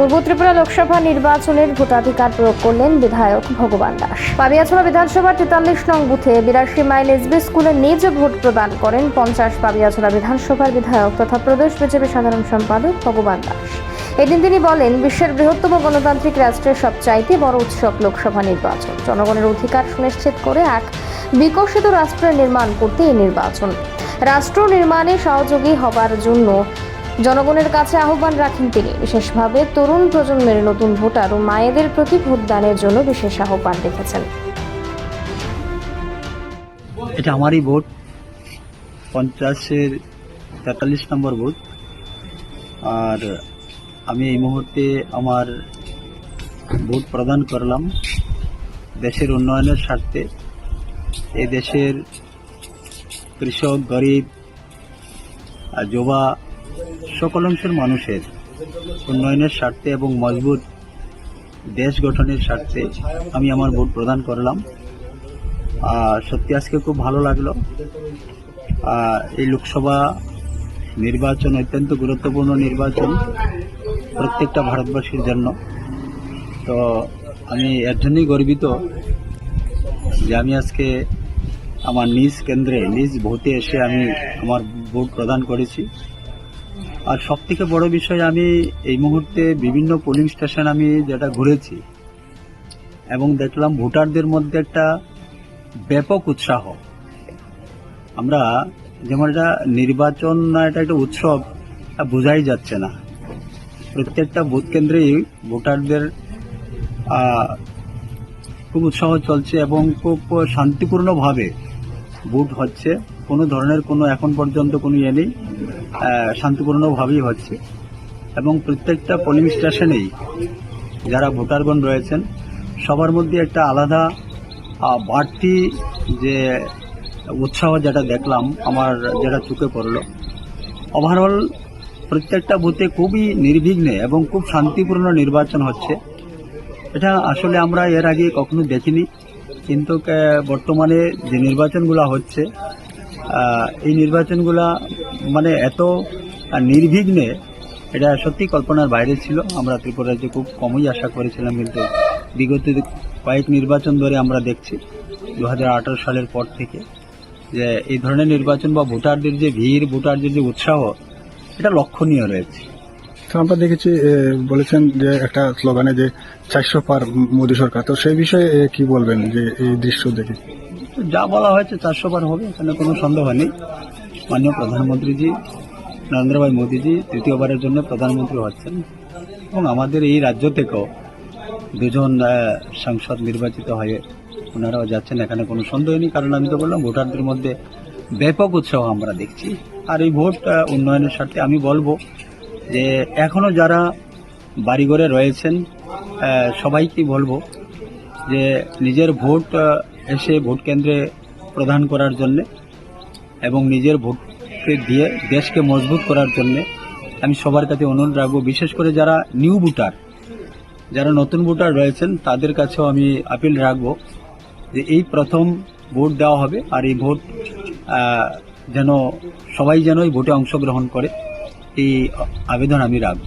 পূর্ব ত্রিপুরা লোকসভা নির্বাচনের ভোটাধিকার প্রয়োগ করলেন বিধায়ক ভগবান দাস। পাবিয়াছড়া বিধানসভার তেতাল্লিশ নং বুথে বিরাশি মাইল এসবি স্কুলে নিজ ভোট প্রদান করেন পঞ্চাশ পাবিয়াছড়া বিধানসভার বিধায়ক তথা প্রদেশ বিজেপি সাধারণ সম্পাদক ভগবান দাস। এদিন তিনি বলেন, বিশ্বের বৃহত্তম গণতান্ত্রিক রাষ্ট্রের সবচাইতে বড় উৎসব লোকসভা নির্বাচন। জনগণের অধিকার সুনিশ্চিত করে এক বিকশিত রাষ্ট্রের নির্মাণ করতে এই নির্বাচন। রাষ্ট্র নির্মাণে সহযোগী হবার জন্য জনগণের কাছে আহ্বান রাখেন তিনি। বিশেষভাবে তরুণ প্রজন্মের নতুন ভোটার ও মায়েদের প্রতি ভোটদানের জন্য বিশেষ আহ্বান রেখেছেন। এটা আমারই ভোট। পঞ্চাশের তেতাল্লিশ নম্বর বুথ আর আমি এই মুহূর্তে আমার ভোট প্রদান করলাম দেশের উন্নয়নের স্বার্থে। এই দেশের কৃষক, গরিব, যুবা সকল অংশের মানুষের উন্নয়নের স্বার্থে এবং মজবুত দেশ গঠনের স্বার্থে আমি আমার ভোট প্রদান করলাম। আর সত্যি আজকে খুব ভালো লাগল। এই লোকসভা নির্বাচন অত্যন্ত গুরুত্বপূর্ণ নির্বাচন প্রত্যেকটা ভারতবাসীর জন্য। তো আমি এর জন্যই গর্বিত যে আমি আজকে আমার নিজ কেন্দ্রে, নিজ ভোটে এসে আমি আমার ভোট প্রদান করেছি। আর সব থেকে বড় বিষয় আমি এই মুহূর্তে বিভিন্ন পোলিং স্টেশন আমি যেটা ঘুরেছি, এবং দেখলাম ভোটারদের মধ্যে একটা ব্যাপক উৎসাহ। আমরা যেমন এটা নির্বাচন না এটা একটা উৎসব বোঝাই যাচ্ছে না। প্রত্যেকটা ভোট কেন্দ্রেই ভোটারদের খুব উৎসাহ চলছে এবং খুব শান্তিপূর্ণভাবে ভোট হচ্ছে। কোনো ধরনের কোনো এখন পর্যন্ত কোনো ইয়ে নেই শান্তিপূর্ণভাবেই হচ্ছে। এবং প্রত্যেকটা পোলিং স্টেশনেই যারা ভোটারগণ রয়েছেন, সবার মধ্যে একটা আলাদা বাড়তি যে উৎসাহ যেটা দেখলাম, আমার যেটা চোখে পড়ল। ওভারঅল প্রত্যেকটা বুথে খুবই নির্বিঘ্নে এবং খুব শান্তিপূর্ণ নির্বাচন হচ্ছে। এটা আসলে আমরা এর আগে কখনো দেখিনি, কিন্তু বর্তমানে যে নির্বাচনগুলো হচ্ছে এই নির্বাচনগুলা মানে এত নির্বিঘ্নে এটা সত্যি কল্পনার বাইরে ছিল। আমরা ত্রিপুরা রাজ্যে খুব কমই আশা করেছিলাম, কিন্তু বিগত কয়েক নির্বাচন ধরে আমরা দেখছি দু হাজার আঠারো সালের পর থেকে, যে এই ধরনের নির্বাচন বা ভোটারদের যে ভিড়, ভোটারদের যে উৎসাহ, এটা লক্ষণীয় রয়েছে। তো আমরা দেখেছি বলেছেন যে একটা স্লোগানে যে চারশো পার মোদী সরকার, তো সেই বিষয়ে কি বলবেন যে এই দৃশ্য দেখে? তো যা বলা হয়েছে চারশো বার হবে, এখানে কোনো সন্দেহ নেই মাননীয় প্রধানমন্ত্রীজি নরেন্দ্র ভাই মোদীজি তৃতীয়বারের জন্য প্রধানমন্ত্রী হচ্ছেন। এবং আমাদের এই রাজ্য থেকেও দুজন সাংসদ নির্বাচিত হয়ে ওনারাও যাচ্ছেন, এখানে কোনো সন্দেহ নেই কারণ আমি তো বললাম, ভোটারদের মধ্যে ব্যাপক উৎসাহ আমরা দেখছি। আর এই ভোট উন্নয়নের স্বার্থে আমি বলব যে এখনও যারা বাড়িঘরে রয়েছেন সবাইকেই বলব যে নিজের ভোট এসে ভোট কেন্দ্রে প্রদান করার জন্যে এবং নিজের ভোটকে দিয়ে দেশকে মজবুত করার জন্যে আমি সবার কাছে অনুরোধ রাখব, বিশেষ করে যারা নিউ ভোটার, যারা নতুন ভোটার রয়েছেন, তাদের কাছেও আমি আপিল রাখব যে এই প্রথম ভোট দেওয়া হবে আর এই ভোট যেন সবাই যেন এই ভোটে অংশগ্রহণ করে, এই আবেদন আমি রাখব।